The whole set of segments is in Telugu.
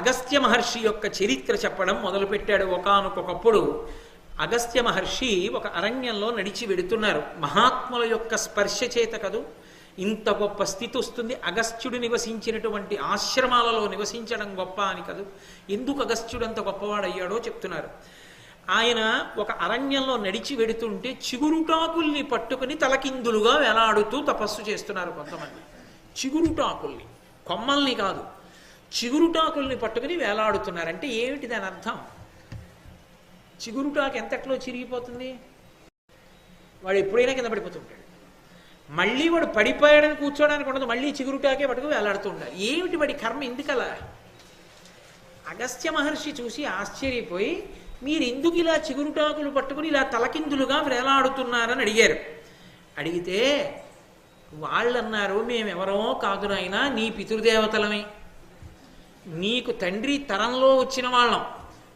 అగస్త్య మహర్షి యొక్క చరిత్ర చెప్పడం మొదలుపెట్టాడు ఒకనకొకప్పుడు. అగస్త్య మహర్షి ఒక అరణ్యంలో నడిచి వెడుతున్నారు. మహాత్ముల యొక్క స్పర్శ చేత కదూ ఇంత గొప్ప స్థితి వస్తుంది. అగస్త్యుడు నివసించినటువంటి ఆశ్రమాలలో నివసించడం గొప్ప అని కదూ ఎందుకు అగస్త్యుడు అంత గొప్పవాడయ్యాడో చెప్తున్నారు. ఆయన ఒక అరణ్యంలో నడిచి వెడుతుంటే చిగురుటాకుల్ని పట్టుకుని తలకిందులుగా వేలాడుతూ తపస్సు చేస్తున్నారు కొంతమంది. చిగురుటాకుల్ని కొమ్మల్ని కాదు చిగురుటాకుల్ని పట్టుకుని వేలాడుతున్నారు. అంటే ఏమిటి దాని అర్థం? చిగురుటాకు ఎంతట్లో చిరిగిపోతుంది? వాడు ఎప్పుడైనా కింద పడిపోతుంటాడు మళ్ళీ వాడు పడిపోయాడని కూర్చోడానికి ఉండదు. మళ్ళీ చిగురుటాకే పట్టుకు వేలాడుతూ ఉండాలి ఏమిటి వాడి కర్మ ఎందుకలా అగస్త్య మహర్షి చూసి ఆశ్చర్యపోయి మీరు ఎందుకు ఇలా చిగురుటాకులు పట్టుకుని ఇలా తలకిందులుగా వేలాడుతున్నారని అడిగారు. అడిగితే వాళ్ళన్నారు మేమెవరో కాదు నాయనా నీ పితృదేవతలమే. నీకు తండ్రి తరంలో వచ్చిన వాళ్ళం.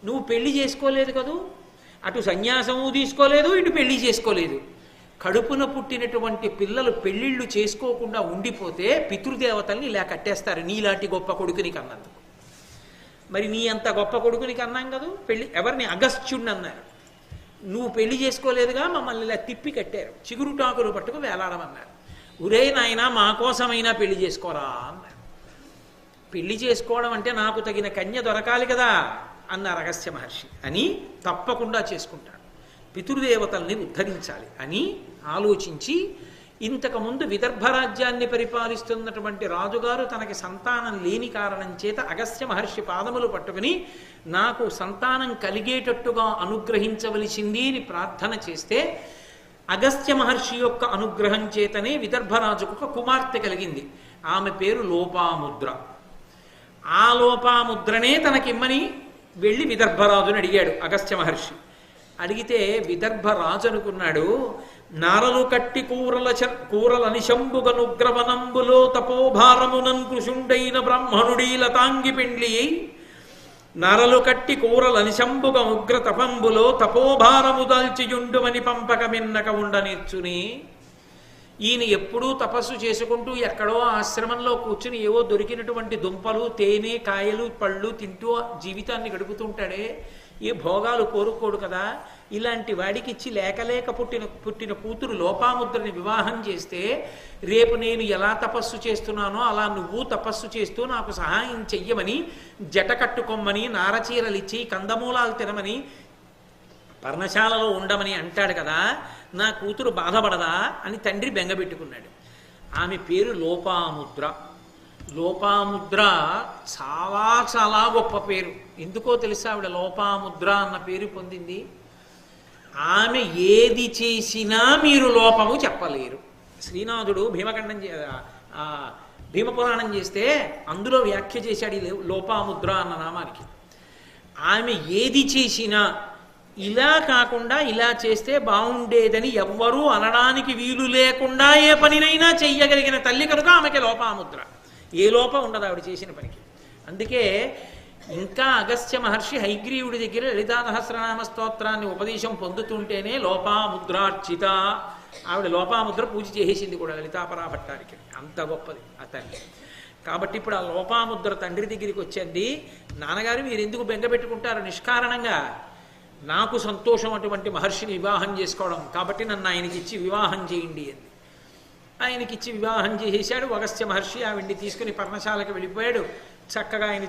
నువ్వు పెళ్ళి చేసుకోలేదు కదూ? అటు సన్యాసము తీసుకోలేదు ఇటు పెళ్ళి చేసుకోలేదు. కడుపున పుట్టినటువంటి పిల్లలు పెళ్ళిళ్ళు చేసుకోకుండా ఉండిపోతే పితృదేవతల్ని ఇలా కట్టేస్తారు. నీలాంటి గొప్ప కొడుకుని కన్నందుకు. మరి నీ అంత గొప్ప కొడుకుని కన్నాం కదూ? పెళ్ళి ఎవరిని? అగస్త్యుణ్ణి అన్నారు. నువ్వు పెళ్ళి చేసుకోలేదుగా మమ్మల్ని ఇలా తిప్పి కట్టారు. చిగురుటాకులు పట్టుకు వేలాడమన్నారు. ఉరే నాయనా మా కోసమైనా పెళ్ళి చేసుకోరా అన్నారు. పెళ్ళి చేసుకోవడం అంటే నాకు తగిన కన్య దొరకాలి కదా అన్నారు రహస్య మహర్షి. అని తప్పకుండా చేసుకుంటాడు. పితృదేవతల్ని ఉద్ధరించాలి అని ఆలోచించి ఇంతకుముందు విదర్భ రాజ్యాన్ని పరిపాలిస్తున్నటువంటి రాజుగారు తనకి సంతానం లేని కారణం చేత అగస్త్య మహర్షి పాదములు పట్టుకుని నాకు సంతానం కలిగేటట్టుగా అనుగ్రహించవలసింది అని ప్రార్థన చేస్తే అగస్త్య మహర్షి యొక్క అనుగ్రహం చేతనే విదర్భరాజుకు ఒక కుమార్తె కలిగింది. ఆమె పేరు లోపాముద్ర. ఆ లోపాముద్రనే తనకిమ్మని వెళ్ళి విదర్భరాజుని అడిగాడు అగస్త్య మహర్షి. అడిగితే విదర్భరాజు అనుకున్నాడు నారలు కట్టి కూరల కూరలని కూరల నిశంబుగనుగ్రవనంబులో తపోభారమునన్ కృషుండైన బ్రాహ్మణుడీ లతాంగి పెండ్లి. నరలు కట్టి కూరలని శంభుగ ఉగ్ర తపంబులో తపోభారము దాల్చియుండుమని పంపక మిన్నక ఉండనిచ్చుని ఈయన ఎప్పుడూ తపస్సు చేసుకుంటూ ఎక్కడో ఆశ్రమంలో కూర్చుని ఏవో దొరికినటువంటి దుంపలు తేనె కాయలు పళ్ళు తింటూ జీవితాన్ని గడుపుతుంటాడే. ఏ భోగాలు కోరుకోడు కదా. ఇలాంటి వాడికి ఇచ్చి లేకలేక పుట్టిన పుట్టిన కూతురు లోపాముద్రని వివాహం చేస్తే రేపు నేను ఎలా తపస్సు చేస్తున్నానో అలా నువ్వు తపస్సు చేస్తూ నాకు సహాయం చెయ్యమని జట కట్టుకోమ్మని నారచీరలిచ్చి కందమూలాలు తినమని పర్ణశాలలో ఉండమని అంటాడు కదా నా కూతురు బాధపడదా అని తండ్రి బెంగబెట్టుకున్నాడు ఆమె పేరు లోపాముద్ర. లోపాముద్ర చాలా చాలా గొప్ప పేరు. ఎందుకో తెలుసా ఆవిడ లోపాముద్ర అన్న పేరు పొందింది? ఆమె ఏది చేసినా మీరు లోపము చెప్పలేరు. శ్రీనాథుడు భీమఖండం భీమపురాణం చేస్తే అందులో వ్యాఖ్య చేశాడు లోపాముద్ర అన్న నామానికి. ఆమె ఏది చేసినా ఇలా కాకుండా ఇలా చేస్తే బాగుండేదని ఎవ్వరూ అనడానికి వీలు లేకుండా ఏ పనినైనా చెయ్యగలిగిన తల్లి కనుక ఆమెకి లోపాముద్ర. ఏ లోపం ఉండదు ఆవిడ చేసిన పనికి. అందుకే ఇంకా అగస్త్య మహర్షి హైగ్రీవుడి దగ్గర లలితా సహస్రనామ స్తోత్రాన్ని ఉపదేశం పొందుతుంటేనే లోపాముద్రార్చిత. ఆవిడ లోపాముద్ర పూజ చేసేసింది కూడా లలితాపరాభట్టానికి అంత గొప్పది ఆ తల్లి. కాబట్టి ఇప్పుడు ఆ లోపాముద్ర తండ్రి దగ్గరికి వచ్చింది నాన్నగారు మీరు ఎందుకు బెంగ పెట్టుకుంటారు? నిష్కారణంగా నాకు సంతోషం అటువంటి మహర్షిని వివాహం చేసుకోవడం. కాబట్టి నన్ను ఆయనకి ఇచ్చి వివాహం చేయండి అంది. ఆయనకిచ్చి వివాహం చేసేశాడు. అగస్త్య మహర్షి ఆవిడ్ని తీసుకుని పర్ణశాలకు వెళ్ళిపోయాడు. చక్కగా ఆయన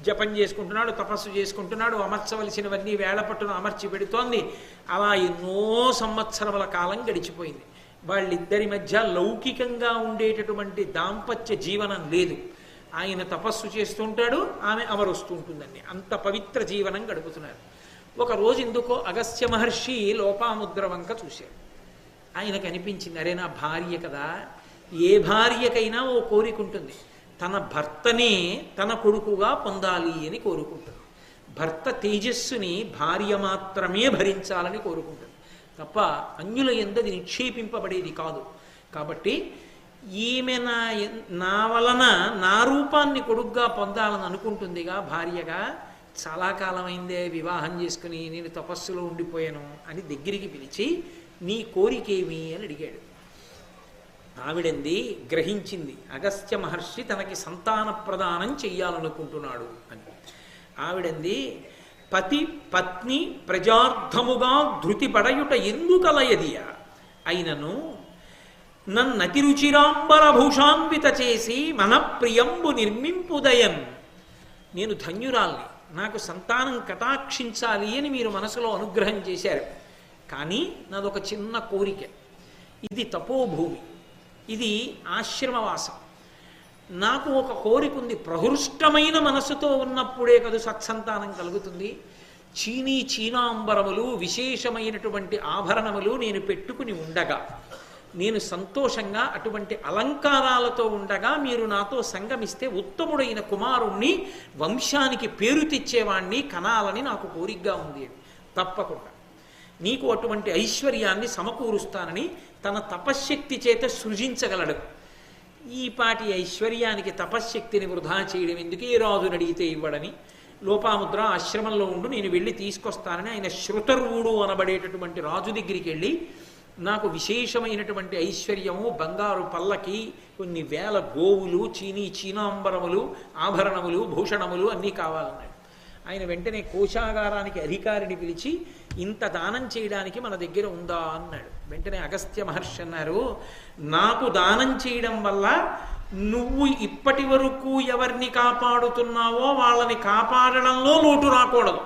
జపం చేసుకుంటున్నాడు తపస్సు చేసుకుంటున్నాడు. అమర్చవలసినవన్నీ వేళ అమర్చి పెడుతోంది. అలా ఎన్నో సంవత్సరముల కాలం గడిచిపోయింది. వాళ్ళిద్దరి మధ్య లౌకికంగా ఉండేటటువంటి దాంపత్య జీవనం లేదు. ఆయన తపస్సు చేస్తుంటాడు ఆమె అమరుస్తుంటుందండి. అంత పవిత్ర జీవనం గడుపుతున్నారు. ఒక రోజు ఎందుకో అగస్త్య మహర్షి లోపాముద్ర వంక చూశాడు. ఆయనకు అనిపించింది అరే నా భార్య కదా ఏ భార్యకైనా ఓ కోరిక ఉంటుంది. తన భర్తనే తన కొడుకుగా పొందాలి అని కోరుకుంటుంది. భర్త తేజస్సుని భార్య మాత్రమే భరించాలని కోరుకుంటుంది. తప్ప అన్యుల ఎందది నిక్షేపింపబడేది కాదు. కాబట్టి ఈమె నా నా వలన నా రూపాన్ని కొడుగ్గా పొందాలని అనుకుంటుందిగా భార్యగా చాలా కాలమైందే వివాహం చేసుకుని నేను తపస్సులో ఉండిపోయాను అని దగ్గరికి పిలిచి నీ కోరికేమి? అని అడిగాడు. ఆవిడంది గ్రహించింది అగస్త్య మహర్షి తనకి సంతాన ప్రదానం చెయ్యాలనుకుంటున్నాడు అని. ఆవిడంది పతి పత్ని ప్రజార్థముగా ధృతిపడయుట ఎందుకలయదియ? అయినను నన్నతిరుచిరాంబరభూషాన్విత చేసి మన ప్రియంబు నేను ధన్యురాల్ని. నాకు సంతానం కటాక్షించాలి అని మీరు మనసులో అనుగ్రహం చేశారు. కానీ నాదొక చిన్న కోరిక. ఇది తపోభూమి. ఇది ఆశ్రమవాసం. నాకు ఒక కోరిక ఉంది ప్రహృష్టమైన మనసుతో ఉన్నప్పుడే కదా సత్సంతానం కలుగుతుంది. చీనీ చీనాంబరములు విశేషమైనటువంటి ఆభరణములు నేను పెట్టుకుని ఉండగా నేను సంతోషంగా అటువంటి అలంకారాలతో ఉండగా మీరు నాతో సంగమిస్తే ఉత్తముడైన కుమారుణ్ణి వంశానికి పేరు తెచ్చేవాణ్ణి కనాలని నాకు కోరికగా ఉంది. తప్పకుండా. నీకు అటువంటి ఐశ్వర్యాన్ని సమకూరుస్తానని తన తపశ్శక్తి చేత సృజించగలడు. ఈ పాటి ఐశ్వర్యానికి తపశ్శక్తిని వృధా చేయడం ఎందుకు? ఏ రాజుని అడిగితే ఇవ్వడని. లోపాముద్ర ఆశ్రమంలో ఉండు నేను వెళ్ళి తీసుకొస్తానని ఆయన శృతరువుడు అనబడేటటువంటి రాజు దగ్గరికి వెళ్ళి నాకు విశేషమైనటువంటి ఐశ్వర్యము బంగారు పల్లకి కొన్ని వేల గోవులు చీనీ చీనాంబరములు ఆభరణములు భూషణములు అన్నీ కావాలన్నాడు. ఆయన వెంటనే కోశాగారానికి అధికారిని పిలిచి ఇంత దానం చేయడానికి మన దగ్గర ఉందా? అన్నాడు. వెంటనే అగస్త్య మహర్షి అన్నారు నాకు దానం చేయడం వల్ల నువ్వు ఇప్పటి వరకు ఎవరిని కాపాడుతున్నావో వాళ్ళని కాపాడడంలో లోటు రాకూడదు.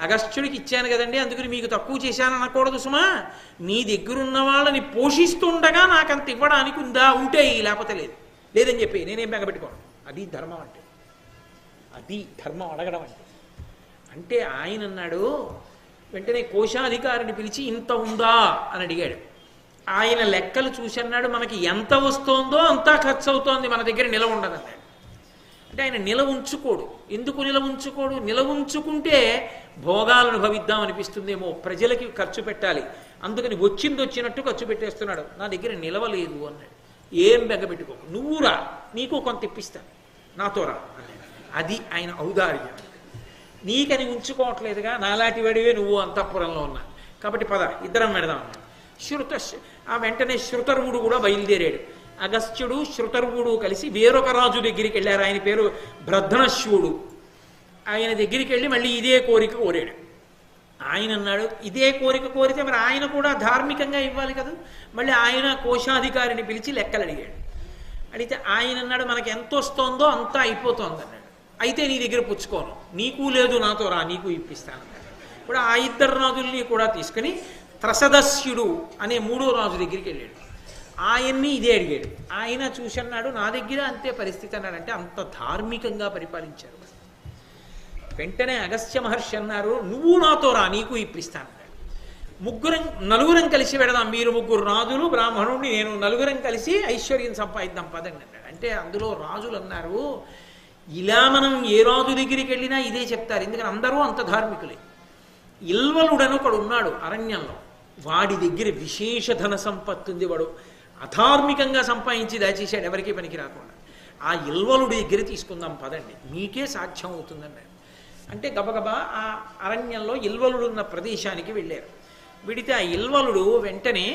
అగస్త్యుడికి ఇచ్చాను కదండి అందుకని మీకు తక్కువ చేశాను అనకూడదు సుమా. నీ దగ్గరున్న వాళ్ళని పోషిస్తుండగా నాకంత ఇవ్వడానికి ఉందా? ఉంటే లేకపోతే లేదు. లేదని చెప్పి నేనేం బెంగపెట్టుకోను. అది ధర్మం అంటే. అది ధర్మం అడగడం అంటే. అంటే ఆయన అన్నాడు వెంటనే కోశాధికారిని పిలిచి ఇంత ఉందా? అని అడిగాడు. ఆయన లెక్కలు చూసి అన్నాడు మనకి ఎంత వస్తోందో అంతా ఖర్చు అవుతోంది మన దగ్గర నిలవ ఉండదన్నాడు. అంటే ఆయన నిల ఉంచుకోడు ఎందుకు నిల ఉంచుకోడు నిల ఉంచుకుంటే భోగాలను భవిద్దాం అనిపిస్తుందేమో. ప్రజలకి ఖర్చు పెట్టాలి. అందుకని వచ్చింది వచ్చినట్టు ఖర్చు పెట్టేస్తున్నాడు. నా దగ్గర నిలవలేదు అన్నాడు. ఏం బెగ్గబెట్టుకో నువ్వురా నీకు కొంత ఇప్పిస్తాను నాతో రా అన్నాడు. అది ఆయన ఔదార్యం. నీకని ఉంచుకోవట్లేదుగా. నాలాంటి వాడివే నువ్వు అంతఃపురంలో ఉన్నా. కాబట్టి పద ఇద్దరం పెడదాం అన్నాడు. శృత ఆ వెంటనే శృతరువుడు కూడా బయలుదేరాడు. అగస్త్యుడు శృతర్వుడు కలిసి వేరొక రాజు దగ్గరికి వెళ్ళారు. ఆయన పేరు భ్రధనశ్వుడు. ఆయన దగ్గరికి వెళ్ళి మళ్ళీ ఇదే కోరిక కోరాడు. ఆయన అన్నాడు ఇదే కోరిక కోరితే మరి ఆయన కూడా ధార్మికంగా ఇవ్వాలి కదా? మళ్ళీ ఆయన కోశాధికారిని పిలిచి లెక్కలు అడిగాడు. అడిగితే ఆయన అన్నాడు మనకి ఎంత వస్తోందో అంతా అయిపోతోంది అన్నాడు. అయితే నీ దగ్గర పుచ్చుకోను. నీకు లేదు నాతో రా నీకు ఇప్పిస్తాను అన్నాడు. ఇప్పుడు ఆ ఇద్దరు రాజుల్ని కూడా తీసుకుని త్రసదస్యుడు అనే మూడో రాజు దగ్గరికి వెళ్ళాడు. ఆయన్ని ఇదే అడిగాడు. ఆయన చూసన్నాడు నా దగ్గర అంతే పరిస్థితి అన్నాడంటే అంత ధార్మికంగా పరిపాలించారు. వెంటనే అగస్త్య మహర్షి అన్నారు నువ్వు నాతో రా నీకు ఇప్పిస్తాను ముగ్గురం నలుగురం కలిసి పెడదాం మీరు ముగ్గురు రాజులు బ్రాహ్మణుడిని నేను నలుగురం కలిసి ఐశ్వర్యం సంపాదిద్దాం పదండి అన్నాడు. అంటే అందులో రాజులు అన్నారు ఇలా మనం ఏ రాజు దగ్గరికి వెళ్ళినా ఇదే చెప్తారు ఎందుకని అందరూ అంత ధార్మికులే. ఇల్వలుడని ఒకడు ఉన్నాడు అరణ్యంలో. వాడి దగ్గర విశేష ధన సంపత్తి ఉంది వాడు. అధార్మికంగా సంపాదించి దాచేశాడు ఎవరికీ పనికి రాకుండా. ఆ ఇల్వలుడి దగ్గర తీసుకుందాం పదండి. మీకే సాధ్యం అవుతుందన్నాడు అంటే గబగబా ఆ అరణ్యంలో ఇల్వలుడు ఉన్న ప్రదేశానికి వెళ్ళారు. విడితే ఆ ఇల్వలుడు వెంటనే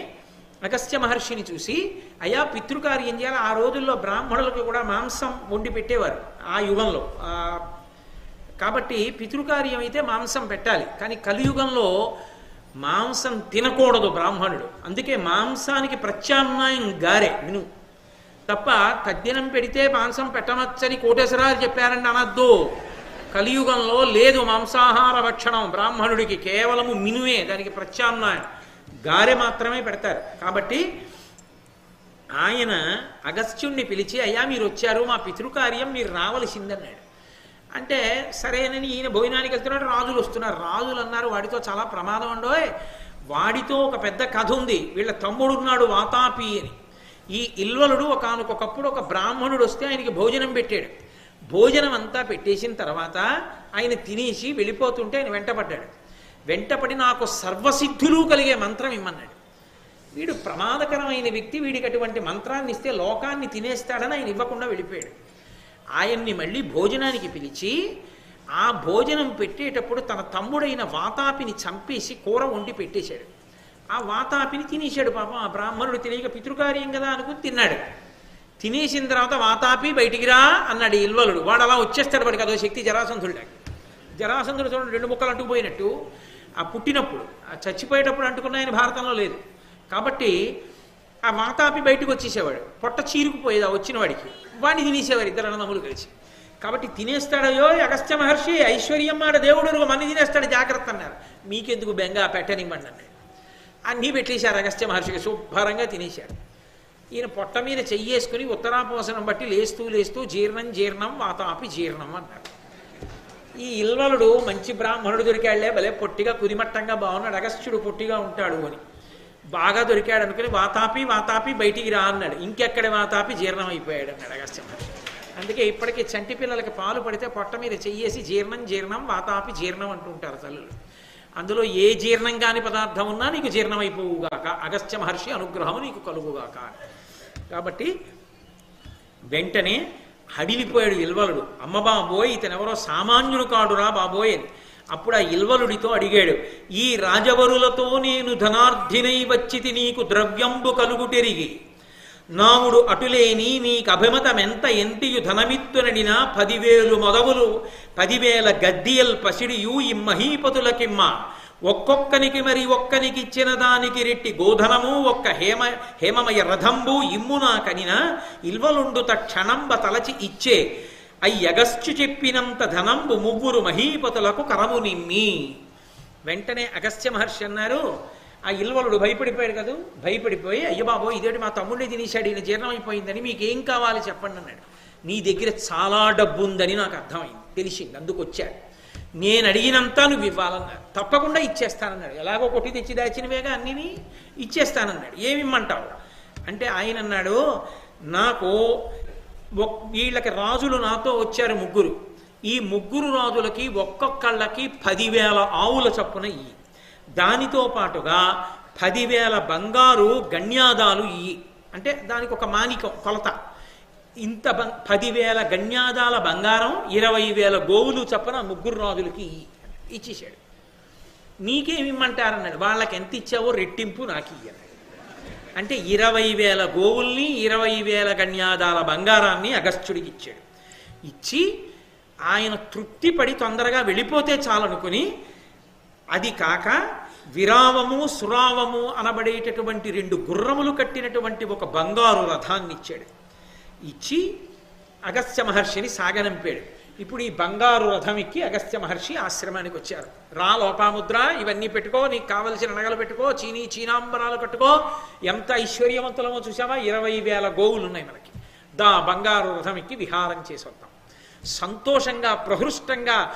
అగస్త్య మహర్షిని చూసి అయా పితృకార్యం చేయాలి. ఆ రోజుల్లో బ్రాహ్మణులకు కూడా మాంసం వండి పెట్టేవారు ఆ యుగంలో. కాబట్టి పితృకార్యం అయితే మాంసం పెట్టాలి. కానీ కలియుగంలో మాంసం తినకూడదు బ్రాహ్మణుడు. అందుకే మాంసానికి ప్రత్యామ్నాయం గారే విను. తప్ప తద్దినం పెడితే మాంసం పెట్టమచ్చని కోటేశ్వరాలు చెప్పారండి అనద్దు. కలియుగంలో లేదు మాంసాహార భక్షణం బ్రాహ్మణుడికి కేవలము మినువే దానికి ప్రత్యామ్నాయం. గారె మాత్రమే పెడతారు. కాబట్టి ఆయన అగస్త్యుణ్ణి పిలిచి అయ్యా మీరు వచ్చారు మా పితృకార్యం మీరు రావలసిందన్నాడు. అంటే సరేనని ఈయన భోజనానికి వెళ్తున్నాడు రాజులు వస్తున్నారు. రాజులు అన్నారు వాడితో చాలా ప్రమాదం అండోయ్ వాడితో ఒక పెద్ద కథ ఉంది. వీళ్ళ తమ్ముడు ఉన్నాడు వాతాపి అని. ఈ ఇల్వలుడు ఒకనకొకప్పుడు ఒక బ్రాహ్మణుడు వస్తే ఆయనకి భోజనం పెట్టాడు. భోజనం అంతా పెట్టేసిన తర్వాత ఆయన తినేసి వెళ్ళిపోతుంటే ఆయన వెంటపడ్డాడు. వెంటపడి నాకు సర్వసిద్ధులు కలిగే మంత్రం ఇమ్మన్నాడు. వీడు ప్రమాదకరమైన వ్యక్తి వీడికి అటువంటి మంత్రాన్ని ఇస్తే లోకాన్ని తినేస్తాడని ఆయన ఇవ్వకుండా వెళ్ళిపోయాడు. ఆయన్ని మళ్ళీ భోజనానికి పిలిచి ఆ భోజనం పెట్టేటప్పుడు తన తమ్ముడైన వాతాపిని చంపేసి కూర వండి పెట్టేశాడు. ఆ వాతాపిని తినేశాడు పాపం. ఆ బ్రాహ్మణుడు తెలియక పితృకార్యం కదా అనుకుని తిన్నాడు. తినేసిన తర్వాత వాతాపి బయటికి రా అన్నాడు ఇల్వలుడు. వాడు అలా వచ్చేస్తాడు వాడికి. అదో శక్తి జరాసంధుడు జరాసంధుడు చూడండి రెండు ముక్కలు అంటుకుపోయినట్టు. ఆ పుట్టినప్పుడు ఆ చచ్చిపోయేటప్పుడు అంటుకున్న ఆయన భారతంలో లేదు. కాబట్టి ఆ మాతాపి బయటకు వచ్చేసేవాడు. పొట్ట చీరుకుపోయేది ఆ వచ్చిన వాడికి. వాడిని తినేసేవారు ఇద్దరు అన్నదమ్ములు కలిసి. కాబట్టి తినేస్తాడయో అగస్త్య మహర్షి ఐశ్వర్యం ఆడ దేవుడు మన్ని తినేస్తాడు జాగ్రత్త అన్నారు. మీకెందుకు బెంగ పెట్టనివ్వండి అన్నాడు. అన్నీ పెట్టేశారు అగస్త్య మహర్షికి శుభ్రంగా తినేశాడు ఈయన పొట్ట మీద చెయ్యేసుకుని ఉత్తరాపోసనం బట్టి లేస్తూ లేస్తూ జీర్ణం జీర్ణం వాతాపి జీర్ణం అన్నాడు ఈ ఇల్వలుడు మంచి బ్రాహ్మణుడు దొరికాళ్ళే భలే పొట్టిగా కుదిమట్టంగా బాగున్నాడు అగస్త్యుడు పొట్టిగా ఉంటాడు అని. బాగా దొరికాడు అనుకుని వాతాపి వాతాపి బయటికి రా అన్నాడు. ఇంకెక్కడ వాతాపి? జీర్ణం అయిపోయాడు అన్నాడు అగస్త్య. మహర్షి అందుకే ఇప్పటికీ చంటి పిల్లలకి పాలు పడితే పొట్ట మీద చెయ్యేసి జీర్ణం జీర్ణం వాతాపి జీర్ణం అంటుంటారు తల్లులు. అందులో ఏ జీర్ణం కాని పదార్థం ఉన్నా నీకు జీర్ణమైపోవుగాక అగస్త్య మహర్షి అనుగ్రహం నీకు కలుగుగాక. కాబట్టి వెంటనే హడిలిపోయాడు విల్వలుడు అమ్మ బాబోయ్ ఇతనెవరో సామాన్యుడు కాడురా బాబోయ్ అని. అప్పుడు ఆ ఇల్వలుడితో అడిగాడు ఈ రాజవరులతో నేను ధనార్థినై వచ్చితి నీకు ద్రవ్యంబు కలుగుటెరిగి. నాముడు అటులేని నీకు అభిమతమెంత ఎంతియు ధనమిత్తునడినా పదివేలు మొదవులు పదివేల గద్దియల్ పసిడియు ఇమ్మహీపతులకిమ్మ ఒక్కొక్కనికి మరి ఒక్కనికి ఇచ్చిన దానికి రెట్టి గోధనము ఒక్క హేమ హేమమయ రథంబు ఇమ్ము నాకనినా ఇల్వలుండు తక్షణంబ తలచి ఇచ్చే. అయ్యగస్చు చెప్పినంత ధనంబు ముగ్గురు మహీపతులకు కరము నిమ్మి వెంటనే అగస్త్య మహర్షి అన్నారు ఆ ఇల్వలుడు భయపడిపోయాడు కదా? భయపడిపోయి అయ్యో బాబో ఇదేంటి మా తమ్ముడిని తినేశాడు ఈయన జీర్ణం అయిపోయిందని మీకేం కావాలి చెప్పండి అన్నాడు. నీ దగ్గర చాలా డబ్బు ఉందని నాకు అర్థమైంది తెలిసింది అందుకు వచ్చాడు నేను అడిగినంత నువ్వు ఇవ్వాలన్నాడు. తప్పకుండా ఇచ్చేస్తానన్నాడు. ఎలాగో కొట్టి తెచ్చి దాచినవేగా అన్నిని? ఇచ్చేస్తానన్నాడు. ఏమి ఇమ్మంటావు అంటే ఆయన అన్నాడు నాకు వీళ్ళకి రాజులు నాతో వచ్చారు ముగ్గురు. ఈ ముగ్గురు రాజులకి ఒక్కొక్కళ్ళకి పదివేల ఆవుల చప్పున ఇయ్యి. దానితో పాటుగా పదివేల బంగారు గణ్యాదాలు ఇయ్యి. అంటే దానికి ఒక మానికం కొలత. ఇంత బం పదివేల గణ్యాదాల బంగారం ఇరవై వేల గోవులు చప్పున ముగ్గురు రాజులకి ఇయ్యి. నీకేమిమ్మంటారన్నాడు ఇమ్మంటారన్నాడు. వాళ్ళకి ఎంత ఇచ్చావో రెట్టింపు నాకు ఇయ్యాలి అంటే ఇరవై వేల గోవుల్ని ఇరవై వేల గణ్యాదాల బంగారాన్ని అగస్త్యుడికి ఇచ్చాడు. ఇచ్చి ఆయన తృప్తిపడి తొందరగా వెళ్ళిపోతే చాలనుకుని అది కాక విరావము సురావము అనబడేటటువంటి రెండు గుర్రములు కట్టినటువంటి ఒక బంగారు రథాన్ని ఇచ్చాడు ఇచ్చి అగస్త్య మహర్షిని సాగనంపాడు. ఇప్పుడు ఈ బంగారు రథం ఎక్కి అగస్త్య మహర్షి ఆశ్రమానికి వచ్చారు. రా లోపాముద్ర ఇవన్నీ పెట్టుకో నీకు కావలసిన నగలు పెట్టుకో చీనీ చీనాంబరాలు కట్టుకో. ఎంత ఐశ్వర్యవంతులమో చూసావా ఇరవై వేల గోవులు ఉన్నాయి మనకి. దా బంగారు రథం ఎక్కి విహారం చేసి వద్దాం. సంతోషంగా ప్రహృష్టంగా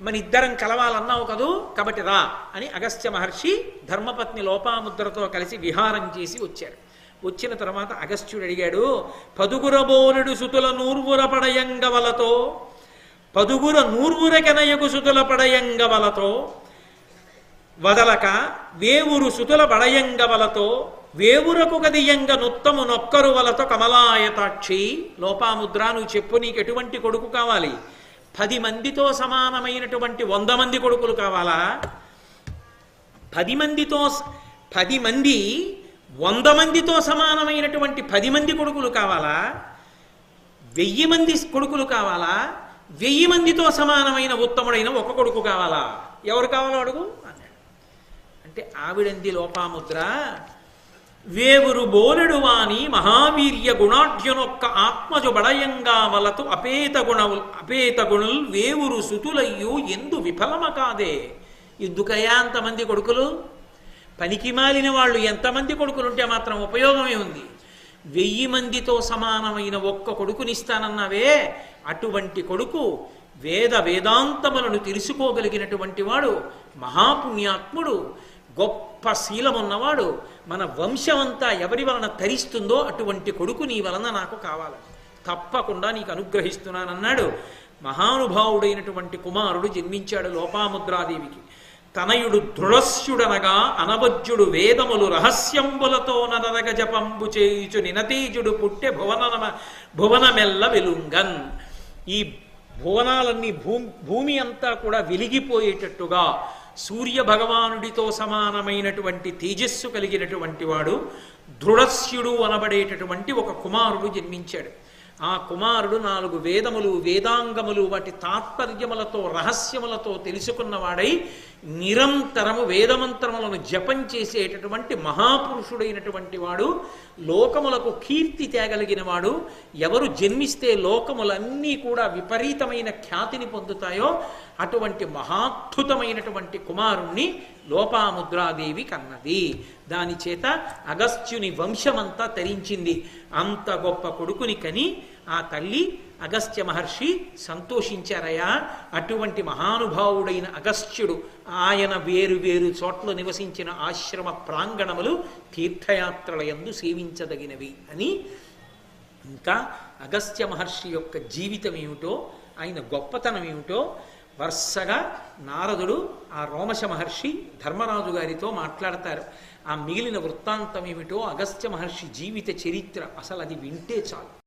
మన ఇద్దరం కలవాలన్నావు కదూ? కాబట్టి రా అని అగస్త్య మహర్షి ధర్మపత్ని లోపాముద్రతో కలిసి విహారం చేసి వచ్చారు. వచ్చిన తర్వాత అగస్త్యుడు అడిగాడు పదుగురబోనుడు సుతుల నూర్వుర పడయంగవలతో పదుగుర నూర్వురకెనయకు సుతుల పడయంగవలతో వదలక వేవురు సుతుల బడయంగవలతో వేవురకు గదియంగ నుత్తము నొక్కరు వలతో కమలాయతాక్షి. లోపాముద్ర నువ్వు చెప్పు నీకు ఎటువంటి కొడుకు కావాలి? పది మందితో సమానమైనటువంటి వంద మంది కొడుకులు కావాలా? పది మందితో పది మంది వంద మందితో సమానమైనటువంటి పది మంది కొడుకులు కావాలా? వెయ్యి మంది కొడుకులు కావాలా? వెయ్యి మందితో సమానమైన ఉత్తముడైన ఒక కొడుకు కావాలా? ఎవరు కావాలో అడుగు. అన్నాడు అంటే ఆవిడంది లోపాముద్ర. వేవురు బోలెడు వాని మహావీర్య గుణాఢ్యునొక్క ఆత్మజు బడయంగా వలతు అపేత గుణవుల్ అపేత గుణుల్ వేవురు సుతులయ్యు ఎందు విఫలమ కాదే. ఎందుకయ్యా అంతమంది కొడుకులు? పనికి మాలిన వాళ్ళు ఎంతమంది కొడుకులుంటే మాత్రం ఉపయోగమే ఉంది. వెయ్యి మందితో సమానమైన ఒక్క కొడుకునిస్తానన్నావే? అటువంటి కొడుకు వేద వేదాంతములను తెలుసుకోగలిగినటువంటి వాడు మహాపుణ్యాత్ముడు గొప్ప శీలమున్నవాడు మన వంశమంతా ఎవరి వలన తరిస్తుందో అటువంటి కొడుకు నీ వలన నాకు కావాలి. తప్పకుండా నీకు అనుగ్రహిస్తున్నానన్నాడు. మహానుభావుడైనటువంటి కుమారుడు జన్మించాడు లోపాముద్రాదేవికి. తనయుడు దృఢస్యుడనగా అనవజ్యుడు వేదములు రహస్యంబులతో నరగ జపంబు చేయుచు నినతీజుడు పుట్టె భువన భువనమెల్ల వెలుంగన్. ఈ భువనాలన్నీ భూమి భూమి అంతా కూడా వెలిగిపోయేటట్టుగా సూర్య భగవానుడితో సమానమైనటువంటి తేజస్సు కలిగినటువంటి వాడు దృఢస్యుడు అనబడేటటువంటి ఒక కుమారుడు జన్మించాడు. ఆ కుమారుడు నాలుగు వేదములు వేదాంగములు వాటి తాత్పర్యములతో రహస్యములతో తెలుసుకున్నవాడై నిరంతరము వేదమంత్రములను జపం చేసేటటువంటి మహాపురుషుడైనటువంటి వాడు లోకములకు కీర్తి తేగలిగిన వాడు ఎవరు జన్మిస్తే లోకములన్నీ కూడా విపరీతమైన ఖ్యాతిని పొందుతాయో అటువంటి మహాద్భుతమైనటువంటి కుమారుణ్ణి లోపాముద్రాదేవి కన్నది. దాని చేత అగస్త్యుని వంశమంతా తరించింది. అంత గొప్ప కొడుకుని కని ఆ తల్లి అగస్త్య మహర్షి సంతోషించారయా. అటువంటి మహానుభావుడైన అగస్త్యుడు ఆయన వేరు వేరు చోట్ల నివసించిన ఆశ్రమ ప్రాంగణములు తీర్థయాత్రలయందు సేవించదగినవి అని ఇంకా అగస్త్య మహర్షి యొక్క జీవితం ఏమిటో ఆయన గొప్పతనం ఏమిటో వరుసగా నారదుడు ఆ రోమశ మహర్షి ధర్మరాజు గారితో మాట్లాడతారు. ఆ మిగిలిన వృత్తాంతం ఏమిటో అగస్త్య మహర్షి జీవిత చరిత్ర. అసలు అది వింటే చాలు.